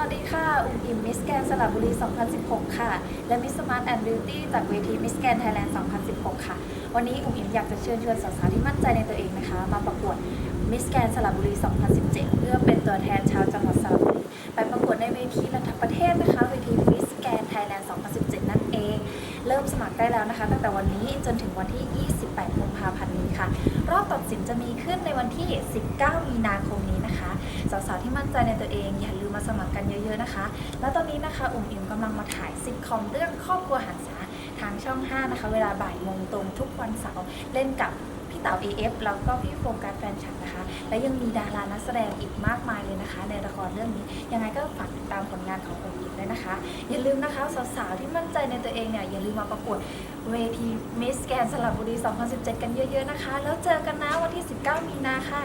วัสดีค่ะ อุ้มอิมมิสแกนสระบุรี 2016 ค่ะ และมิสมาร์ทแอนด์บิวตี้จากเวทีมิสแกนไทยแลนด์ 2016 ค่ะ วันนี้อุ้มอิมอยากจะเชิญชวนสาวๆที่มั่นใจในตัวเองนะคะ มาประกวดมิสแกนสระบุรี 2017 เพื่อเป็นตัวแทนชาวจังหวัดสระบุรี ไปประกวดในเวทีระดับประเทศนะคะ เวทีมิสแกนไทยแลนด์ 2017 นั่นเอง เริ่มสมัครได้แล้วนะคะ ตั้งแต่วันนี้จนถึงวันที่ 28 กุมภาพันธ์นี้ค่ะ รอบตัดสินจะมีขึ้นในวันที่ 19 มีนาคม สาวๆที่มั่นใจในตัวเองอย่าลืมมาสมัครกันเยอะๆนะคะ แล้วตอนนี้นะคะอุ่มอิมกำลังมาถ่ายซิทคอมเรื่องครอบครัวหันษาทางช่อง 5 นะคะ เวลาบ่ายโมงตรงทุกวันเสาร์เล่นกับพี่เต๋า AF แล้วก็พี่โฟกัสแฟนฉันนะคะ และยังมีดารานักแสดงอีกมากมายเลยนะคะ ในละครเรื่องนี้ ยังไงก็ฝากติดตามผลงานของอุ่มอิมด้วยนะคะ อย่าลืมนะคะสาวๆที่มั่นใจในตัวเองเนี่ย อย่าลืมมาประกวดเวทีมิสแกนสระบุรี 2017 กันเยอะๆนะคะ แล้วเจอกันนะวันที่ 19 มีนาค่ะ